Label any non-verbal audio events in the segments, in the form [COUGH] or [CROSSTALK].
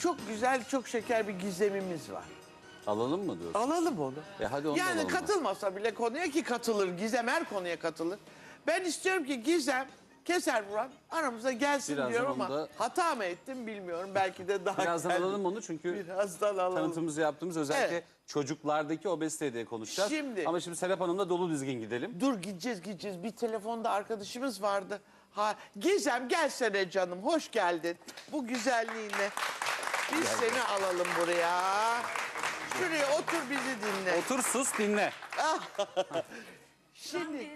çok güzel, çok şeker bir gizemimiz var. Alalım mı diyorsun? Alalım onu. E hadi onu da yani alalım. katılmasa bile konuya ki katılır. Gizem her konuya katılır. Ben istiyorum ki Gizem Keser Buran aramıza gelsin Birazdan diyorum onu ama da- hata mı ettim bilmiyorum. Belki de daha Birazdan geldi. alalım onu çünkü Birazdan alalım. tanıtımımızı yaptığımız özellikle Evet. çocuklardaki obezite diye konuşacağız. Şimdi- Ama şimdi Serap Hanım'la dolu dizgin gidelim. Dur gideceğiz gideceğiz. Bir telefonda arkadaşımız vardı. Ha Gizem gelsene canım. Hoş geldin. Bu güzelliğinle. Biz seni alalım buraya. Şuraya otur bizi dinle. Otur sus dinle. [LAUGHS] Şimdi [LAUGHS]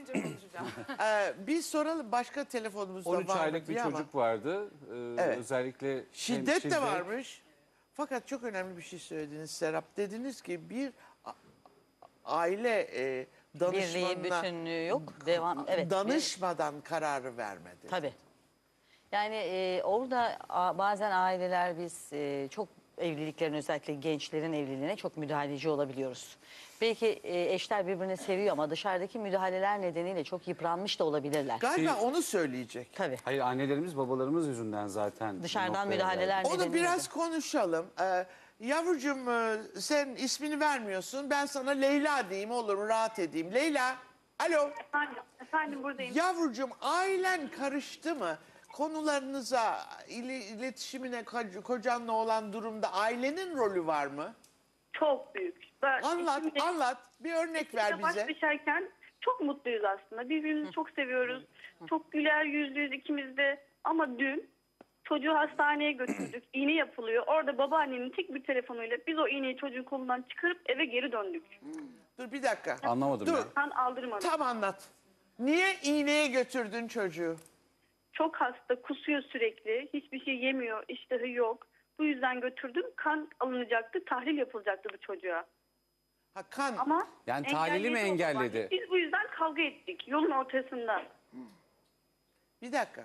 e, biz soralım başka telefonumuzda 13 var mı aylık bir diye ama çocuk vardı. Ee, Evet. Özellikle hem Şiddet de varmış. Fakat çok önemli bir şey söylediniz Serap. Dediniz ki bir a- aile e, Birliği, danışmanına bütünlüğü yok. Devam. Evet. danışmadan kararı vermedi. Tabii. Yani e, orada a, bazen aileler biz e, çok evliliklerin özellikle gençlerin evliliğine çok müdahaleci olabiliyoruz. Belki e, eşler birbirini seviyor ama dışarıdaki müdahaleler nedeniyle çok yıpranmış da olabilirler. Galiba onu söyleyecek. Tabii. Hayır annelerimiz babalarımız yüzünden zaten. Dışarıdan noktaya müdahaleler geldik. Onu nedeniyle biraz de. konuşalım. Ee, yavrucuğum e, sen ismini vermiyorsun. Ben sana Leyla diyeyim olur mu rahat edeyim. Leyla. Alo. Efendim, efendim buradayım. Yavrucuğum ailen karıştı mı? Konularınıza, ili- iletişimine, koc- kocanla olan durumda ailenin rolü var mı? Çok büyük. Ben Anlat, eşimle- anlat. Bir örnek ver eşimle baş bize. başayken çok mutluyuz aslında. Birbirimizi çok seviyoruz. Çok güler yüzlüyüz ikimiz de. Ama dün çocuğu hastaneye götürdük. İğne yapılıyor. Orada babaannemin tek bir telefonuyla biz o iğneyi çocuğun kolundan çıkarıp eve geri döndük. Dur bir dakika. Anlamadım Dur. ya. Kan. Tam anlat. Niye iğneye götürdün çocuğu? Çok hasta, kusuyor sürekli. Hiçbir şey yemiyor, iştahı yok. Bu yüzden götürdüm. Kan alınacaktı, tahlil yapılacaktı bu çocuğa. Ha kan. Ama Yani tahlili mi engelledi. Biz bu yüzden kavga ettik yolun ortasında. Bir dakika.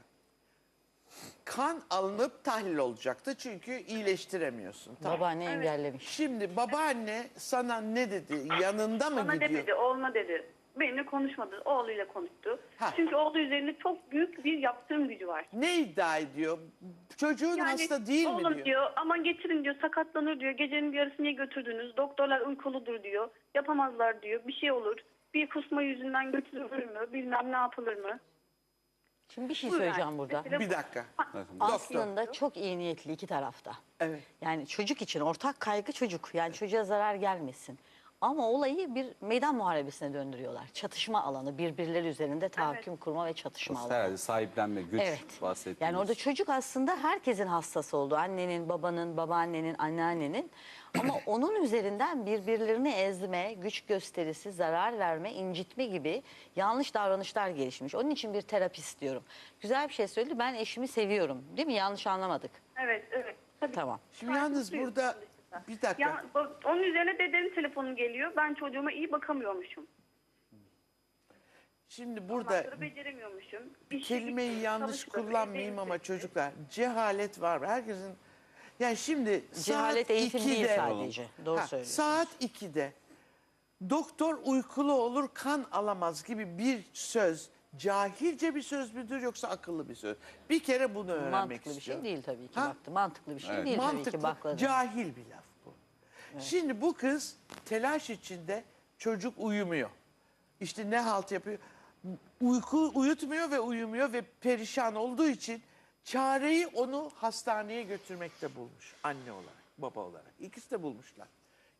Kan alınıp tahlil olacaktı çünkü iyileştiremiyorsun. Tamam. Babaanne engellemiş. Şimdi babaanne sana ne dedi? Yanında mı Bana gidiyor? demedi, oğluna dedi. Benimle konuşmadı, oğluyla konuştu. Ha. Çünkü oğlu üzerinde çok büyük bir yaptırım gücü var. Ne iddia ediyor? Çocuğun hasta değil mi oğlum diyor? diyor. aman getirin diyor sakatlanır diyor. Gecenin bir yarısı niye götürdünüz? Doktorlar uykuludur diyor. Yapamazlar diyor. Bir şey olur. Bir kusma yüzünden götürülür mü? Bilmem ne yapılır mı? Şimdi bir şey söyleyeceğim burada. Bir dakika. Aslında çok iyi niyetli iki tarafta. Evet. Yani çocuk için ortak kaygı çocuk. Yani çocuğa zarar gelmesin. Ama olayı bir meydan muharebesine döndürüyorlar. Çatışma alanı, birbirleri üzerinde tahakküm kurma ve çatışma alanı. Herhalde sahiplenme, güç Evet. bahsettiğimiz. Yani orada çocuk aslında herkesin hastası oldu. Annenin, babanın, babaannenin, anneannenin. Ama [CLEARS THROAT] onun üzerinden birbirlerini ezme, güç gösterisi, zarar verme, incitme gibi yanlış davranışlar gelişmiş. Onun için bir terapist diyorum. Güzel bir şey söyledi. Ben eşimi seviyorum. Değil mi? Yanlış anlamadık. Evet, evet. Tabii. Tamam. Şimdi yalnız burada aslında. bir dakika. Ya, onun üzerine dedenin telefonu geliyor. Ben çocuğuma iyi bakamıyormuşum. Şimdi Burada beceremiyormuşum. Şey kelimeyi yanlış kullanmayayım ama çocuklar cehalet var. Herkesin yani şimdi Cehalet saat eğitim değil 2'de sadece. Doğru Ha, söylüyorsun. Saat 2'de doktor uykulu olur kan alamaz gibi bir söz cahilce bir söz müdür yoksa akıllı bir söz? Bir kere bunu öğrenmek Mantıklı bir istiyorum. şey değil tabii ki. Ha? Baktı. Mantıklı bir şey Evet. değil tabii ki bakladı. cahil bir laf bu. Şimdi bu kız telaş içinde çocuk uyumuyor. İşte ne halt yapıyor? Uyku uyutmuyor ve uyumuyor ve perişan olduğu için çareyi onu hastaneye götürmekte bulmuş anne olarak, baba olarak. İkisi de bulmuşlar.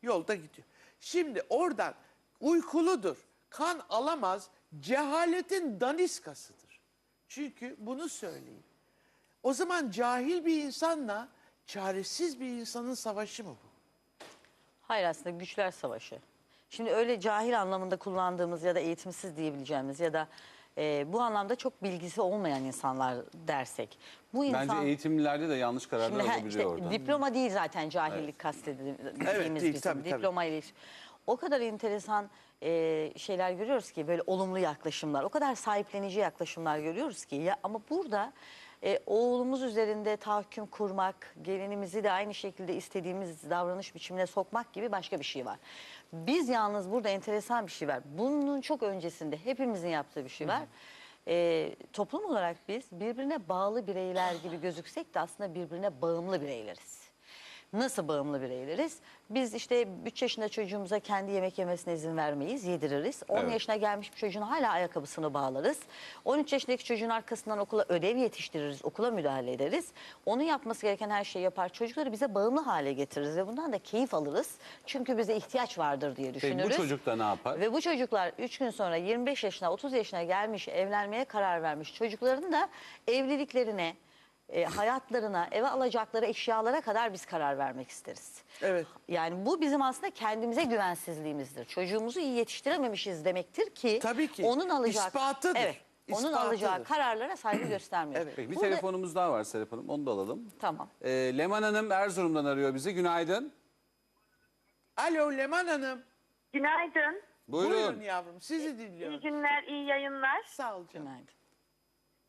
Yolda gidiyor. Şimdi oradan uykuludur, kan alamaz, cehaletin daniskasıdır. Çünkü bunu söyleyeyim. O zaman cahil bir insanla çaresiz bir insanın savaşı mı bu? Hayır aslında güçler savaşı. Şimdi öyle cahil anlamında kullandığımız ya da eğitimsiz diyebileceğimiz ya da e, bu anlamda çok bilgisi olmayan insanlar dersek. Bu insan Bence eğitimlilerde de yanlış kararlar Şimdi olabiliyor işte orada. diploma değil zaten cahillik kastedildiğimiz Evet, değil, bizim. tabii, tabii. diploma ile ilgili. O kadar enteresan e, şeyler görüyoruz ki böyle olumlu yaklaşımlar, o kadar sahiplenici yaklaşımlar görüyoruz ki ya ama burada e, oğlumuz üzerinde tahakküm kurmak, gelinimizi de aynı şekilde istediğimiz davranış biçimine sokmak gibi başka bir şey var. Biz yalnız burada enteresan bir şey var. Bunun çok öncesinde hepimizin yaptığı bir şey var. E, toplum olarak biz birbirine bağlı bireyler gibi gözüksek de aslında birbirine bağımlı bireyleriz. Nasıl bağımlı bireyleriz? Biz işte 3 yaşında çocuğumuza kendi yemek yemesine izin vermeyiz, yediririz. 10 Evet. yaşına gelmiş bir çocuğun hala ayakkabısını bağlarız. 13 yaşındaki çocuğun arkasından okula ödev yetiştiririz, okula müdahale ederiz. Onun yapması gereken her şeyi yapar. Çocukları bize bağımlı hale getiririz ve bundan da keyif alırız. Çünkü bize ihtiyaç vardır diye Peki düşünürüz. bu çocuk da ne yapar? Ve bu çocuklar 3 gün sonra 25 yaşına 30 yaşına gelmiş evlenmeye karar vermiş çocukların da evliliklerine, e, hayatlarına, eve alacakları eşyalara kadar biz karar vermek isteriz. Evet. Yani bu bizim aslında kendimize güvensizliğimizdir. Çocuğumuzu iyi yetiştirememişiz demektir ki Tabii ki. onun alacağı İspatıdır. Evet. Onun İspatıdır. alacağı kararlara saygı [CLEARS THROAT] göstermiyoruz. Evet. Peki bir Burada- telefonumuz daha var Serap Hanım. Onu da alalım. Tamam. Ee, Leman Hanım Erzurum'dan arıyor bizi. Günaydın. Alo Leman Hanım. Günaydın. Buyurun. Buyurun yavrum sizi İyi dinliyorum. günler, iyi yayınlar. Sağ ol canım. Günaydın.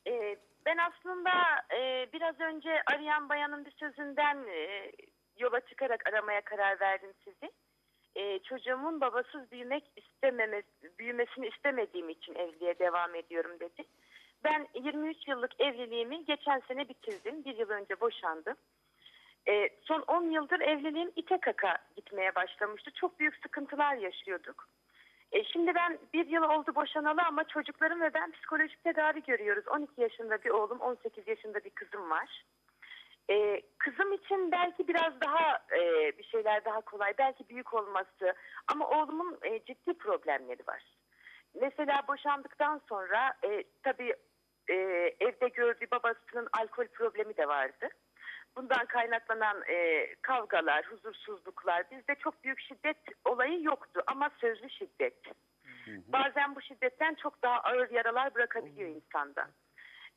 Ee, ben aslında e, biraz önce arayan bayanın bir sözünden e, yola çıkarak aramaya karar verdim sizi. E, çocuğumun babasız büyümek istememesi, büyümesini istemediğim için evliliğe devam ediyorum dedi. Ben 23 yıllık evliliğimi geçen sene bitirdim. Bir yıl önce boşandım. E, son 10 yıldır evliliğim ite kaka gitmeye başlamıştı. Çok büyük sıkıntılar yaşıyorduk. E, şimdi ben bir yıl oldu boşanalı ama çocuklarım ve ben psikolojik tedavi görüyoruz. 12 yaşında bir oğlum, 18 yaşında bir kızım var. E, kızım için belki biraz daha e, bir şeyler daha kolay, belki büyük olması ama oğlumun e, ciddi problemleri var. Mesela boşandıktan sonra e, tabii e, evde gördüğü babasının alkol problemi de vardı. Bundan kaynaklanan e, kavgalar, huzursuzluklar bizde çok büyük şiddet olayı yoktu ama sözlü şiddet. Bazen bu şiddetten çok daha ağır yaralar bırakabiliyor insanda.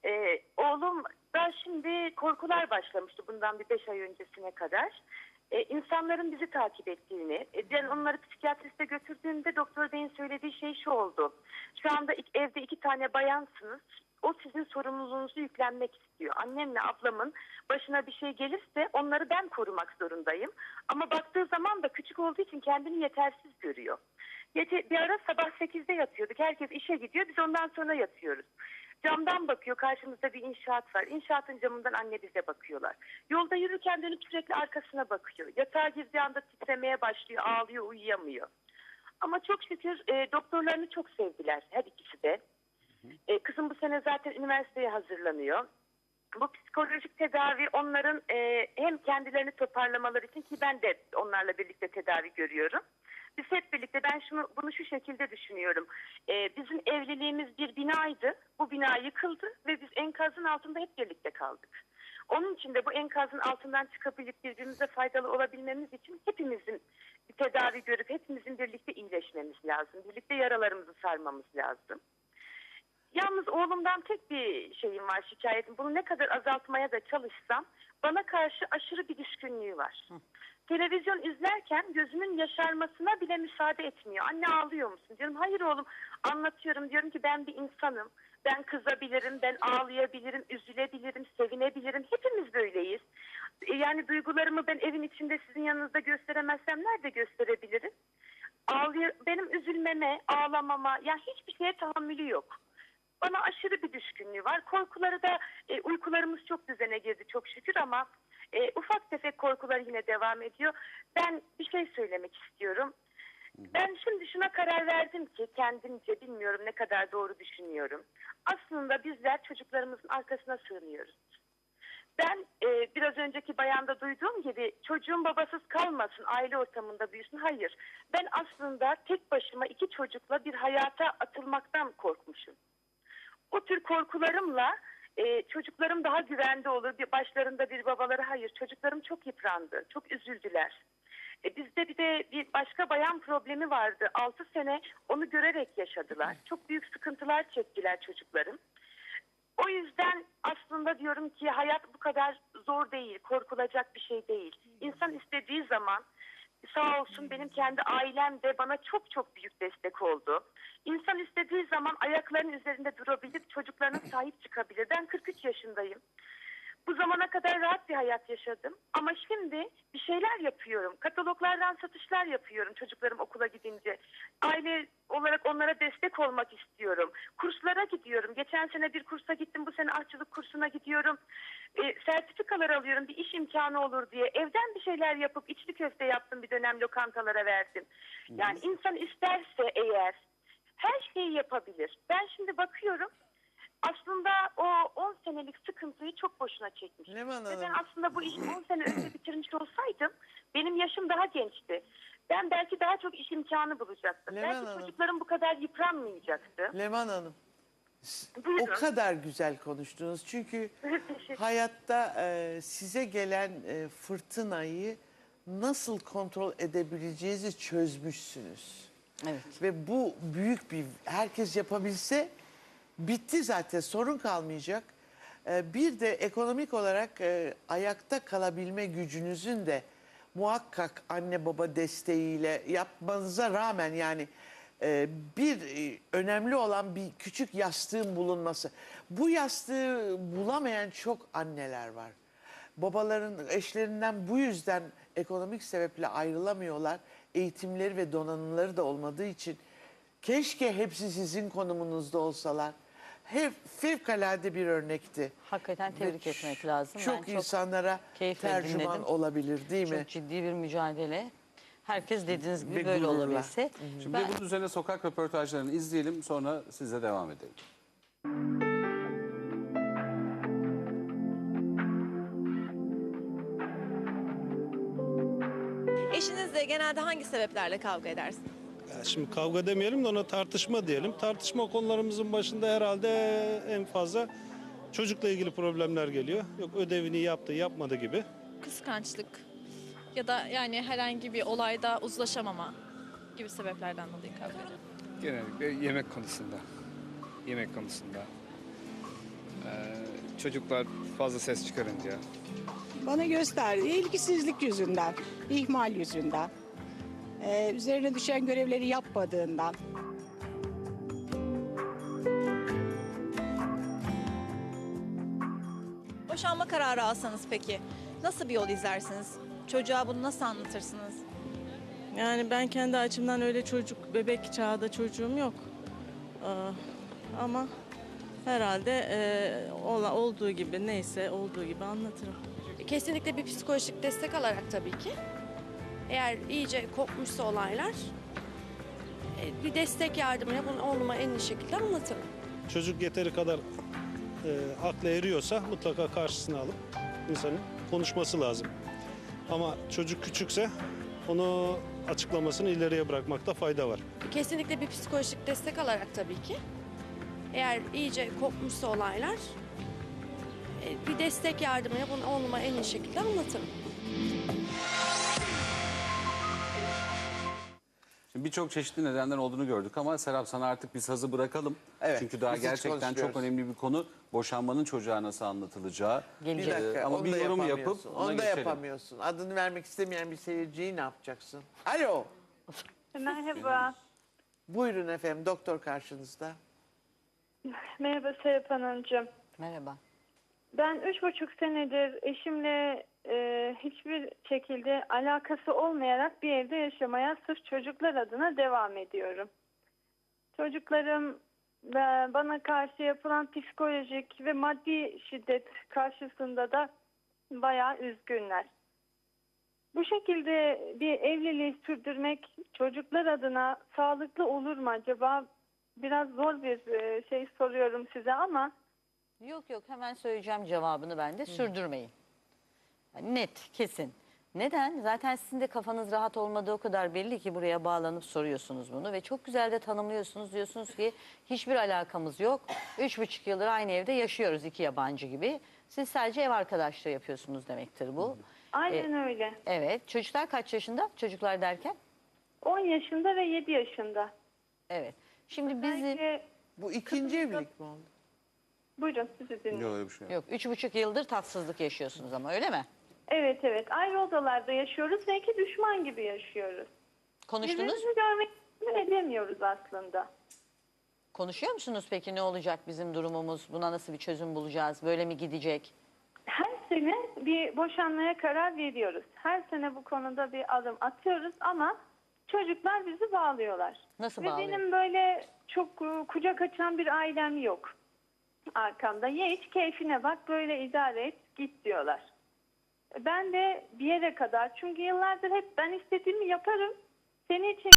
E, oğlum da şimdi korkular başlamıştı bundan bir beş ay öncesine kadar. E, insanların bizi takip ettiğini, e, ben onları psikiyatriste götürdüğümde doktor beyin söylediği şey şu oldu. Şu anda evde iki tane bayansınız. O sizin sorumluluğunuzu yüklenmek istiyor. Annemle ablamın başına bir şey gelirse onları ben korumak zorundayım. Ama baktığı zaman da küçük olduğu için kendini yetersiz görüyor. Bir ara sabah 8'de yatıyorduk. Herkes işe gidiyor. Biz ondan sonra yatıyoruz. Camdan bakıyor. Karşımızda bir inşaat var. İnşaatın camından anne bize bakıyorlar. Yolda yürürken dönüp sürekli arkasına bakıyor. Yatağa girdiği anda titremeye başlıyor. Ağlıyor, uyuyamıyor. Ama çok şükür e, doktorlarını çok sevdiler her ikisi de. E, kızım bu sene zaten üniversiteye hazırlanıyor. Bu psikolojik tedavi onların e, hem kendilerini toparlamaları için ki ben de onlarla birlikte tedavi görüyorum. Biz hep birlikte ben şunu bunu şu şekilde düşünüyorum. E, bizim evliliğimiz bir binaydı. Bu bina yıkıldı ve biz enkazın altında hep birlikte kaldık. Onun için de bu enkazın altından çıkabilip birbirimize faydalı olabilmemiz için hepimizin bir tedavi görüp hepimizin birlikte iyileşmemiz lazım. Birlikte yaralarımızı sarmamız lazım. Yalnız oğlumdan tek bir şeyim var şikayetim. Bunu ne kadar azaltmaya da çalışsam bana karşı aşırı bir düşkünlüğü var. Televizyon izlerken gözümün yaşarmasına bile müsaade etmiyor. Anne ağlıyor musun? Diyorum hayır oğlum anlatıyorum. Diyorum ki ben bir insanım. Ben kızabilirim, ben ağlayabilirim, üzülebilirim, sevinebilirim. Hepimiz böyleyiz. E, Yani duygularımı ben evin içinde sizin yanınızda gösteremezsem nerede gösterebilirim? Ağlıyor, benim üzülmeme, ağlamama, ya hiçbir şeye tahammülü yok. Bana aşırı bir düşkünlüğü var. Korkuları da e, uykularımız çok düzene girdi çok şükür ama e, ufak tefek korkular yine devam ediyor. Ben bir şey söylemek istiyorum. Ben şimdi şuna karar verdim ki kendimce bilmiyorum ne kadar doğru düşünüyorum. Aslında bizler çocuklarımızın arkasına sığınıyoruz. Ben e, biraz önceki bayanda duyduğum gibi çocuğun babasız kalmasın, aile ortamında büyüsün. Hayır. Ben aslında tek başıma iki çocukla bir hayata atılmaktan korkmuşum. O tür korkularımla e, çocuklarım daha güvende olur. Bir başlarında bir babaları hayır. Çocuklarım çok yıprandı. Çok üzüldüler. E, bizde bir de bir başka bayan problemi vardı. 6 sene onu görerek yaşadılar. Çok büyük sıkıntılar çektiler çocuklarım. O yüzden aslında diyorum ki hayat bu kadar zor değil, korkulacak bir şey değil. İnsan istediği zaman sağ olsun benim kendi ailem de bana çok çok büyük destek oldu. İnsan istediği zaman ayaklarının üzerinde durabilip çocuklarına sahip çıkabilir. Ben 43 yaşındayım. Bu zamana kadar rahat bir hayat yaşadım. Ama şimdi bir şeyler yapıyorum. Kataloglardan satışlar yapıyorum çocuklarım okula gidince. Aile olarak onlara destek olmak istiyorum. Kurslara gidiyorum. Geçen sene bir kursa gittim. Bu sene aşçılık kursuna gidiyorum. E, sertifikalar alıyorum bir iş imkanı olur diye. Evden bir şeyler yapıp içli köfte yaptım bir dönem lokantalara verdim. Yani insan isterse eğer her şeyi yapabilir. Ben şimdi bakıyorum aslında o 10 senelik sıkıntıyı çok boşuna çekmiş. Leman Ve ben aslında bu işi 10 sene önce [CLEARS THROAT] bitirmiş olsaydım benim yaşım daha gençti. Ben belki daha çok iş imkanı bulacaktım. Leman belki Hanım. çocuklarım bu kadar yıpranmayacaktı. Leman Hanım. Buyurun. O kadar güzel konuştunuz. Çünkü [LAUGHS] hayatta e, size gelen e, fırtınayı nasıl kontrol edebileceğinizi çözmüşsünüz. Evet. Ve bu büyük bir herkes yapabilse bitti zaten sorun kalmayacak. Ee, bir de ekonomik olarak e, ayakta kalabilme gücünüzün de muhakkak anne baba desteğiyle yapmanıza rağmen yani e, bir e, önemli olan bir küçük yastığın bulunması. Bu yastığı bulamayan çok anneler var. Babaların eşlerinden bu yüzden ekonomik sebeple ayrılamıyorlar. Eğitimleri ve donanımları da olmadığı için keşke hepsi sizin konumunuzda olsalar. Hep fevkalade bir örnekti. Hakikaten Ve tebrik etmek lazım. Çok Ben çok insanlara keyifle tercüman dinledim. olabilir değil mi? Çok ciddi bir mücadele. Herkes dediğiniz gibi Ve böyle gururla. olabilse. Şimdi Ben- bunun üzerine sokak röportajlarını izleyelim sonra size devam edelim. Eşinizle genelde hangi sebeplerle kavga edersiniz? Ya Şimdi kavga demeyelim de ona tartışma diyelim. Tartışma konularımızın başında herhalde en fazla çocukla ilgili problemler geliyor. Yok ödevini yaptı, yapmadı gibi. Kıskançlık ya da yani herhangi bir olayda uzlaşamama gibi sebeplerden dolayı kavga ediyoruz. Genellikle yemek konusunda. Yemek konusunda. Ee, çocuklar fazla ses çıkarınca. Bana gösterdiği ilgisizlik yüzünden, ihmal yüzünden, ee, üzerine düşen görevleri yapmadığından. Boşanma kararı alsanız peki nasıl bir yol izlersiniz? Çocuğa bunu nasıl anlatırsınız? Yani ben kendi açımdan öyle çocuk, bebek çağda çocuğum yok. Aa, ama herhalde e, ola- olduğu gibi neyse olduğu gibi anlatırım. Kesinlikle bir psikolojik destek alarak tabii ki. Eğer iyice kopmuşsa olaylar e, bir destek yardımıyla bunu oğluma en iyi şekilde anlatırım. Çocuk yeteri kadar e, aklı eriyorsa mutlaka karşısına alıp insanın konuşması lazım. Ama çocuk küçükse onu açıklamasını ileriye bırakmakta fayda var. Kesinlikle bir psikolojik destek alarak tabii ki. Eğer iyice kopmuşsa olaylar e, bir destek yardımıyla bunu oğluma en iyi şekilde anlatırım. Birçok çeşitli nedenler olduğunu gördük ama Serap sana artık biz sazı bırakalım. Evet, Çünkü daha biz hiç gerçekten çok konuşmuyoruz. önemli bir konu. Boşanmanın çocuğa nasıl anlatılacağı. Bir Gelecek. dakika Ee, ama onu bir da yorum yapıp yapamıyorsun. ona Onu da geçelim. yapamıyorsun. Adını vermek istemeyen bir seyirciyi ne yapacaksın? Alo. Merhaba. Buyurun efendim doktor karşınızda. Merhaba Serap Hanımcığım. Merhaba. Ben üç buçuk senedir eşimle e, hiçbir şekilde alakası olmayarak bir evde yaşamaya sırf çocuklar adına devam ediyorum. Çocuklarım ve bana karşı yapılan psikolojik ve maddi şiddet karşısında da bayağı üzgünler. Bu şekilde bir evliliği sürdürmek çocuklar adına sağlıklı olur mu acaba? Biraz zor bir e, şey soruyorum size ama Yok yok hemen söyleyeceğim cevabını ben de. Sürdürmeyin. Net, kesin. Neden? Zaten sizin de kafanız rahat olmadığı o kadar belli ki buraya bağlanıp soruyorsunuz bunu. Ve çok güzel de tanımlıyorsunuz. Diyorsunuz ki hiçbir alakamız yok. Üç buçuk yıldır aynı evde yaşıyoruz iki yabancı gibi. Siz sadece ev arkadaşlığı yapıyorsunuz demektir bu. aynen öyle. Evet. Çocuklar kaç yaşında? Çocuklar derken? 10 yaşında ve 7 yaşında. Evet. Şimdi bizim... Belki Bu ikinci evlilik mi oldu? buyurun sizi dinliyorum. Yok öyle bir şey yok. Yok üç buçuk yıldır tatsızlık yaşıyorsunuz ama öyle mi? Evet evet ayrı odalarda yaşıyoruz iki düşman gibi yaşıyoruz. Konuştunuz. Birbirimizi görmek edemiyoruz aslında. Konuşuyor musunuz peki ne olacak bizim durumumuz? Buna nasıl bir çözüm bulacağız? Böyle mi gidecek? Her sene bir boşanmaya karar veriyoruz. Her sene bu konuda bir adım atıyoruz ama çocuklar bizi bağlıyorlar. Nasıl Ve bağlıyor? benim böyle çok e, kucak açan bir ailem yok arkamda. Ye iç keyfine bak böyle idare et git diyorlar. Ben de bir yere kadar çünkü yıllardır hep ben istediğimi yaparım. Seni için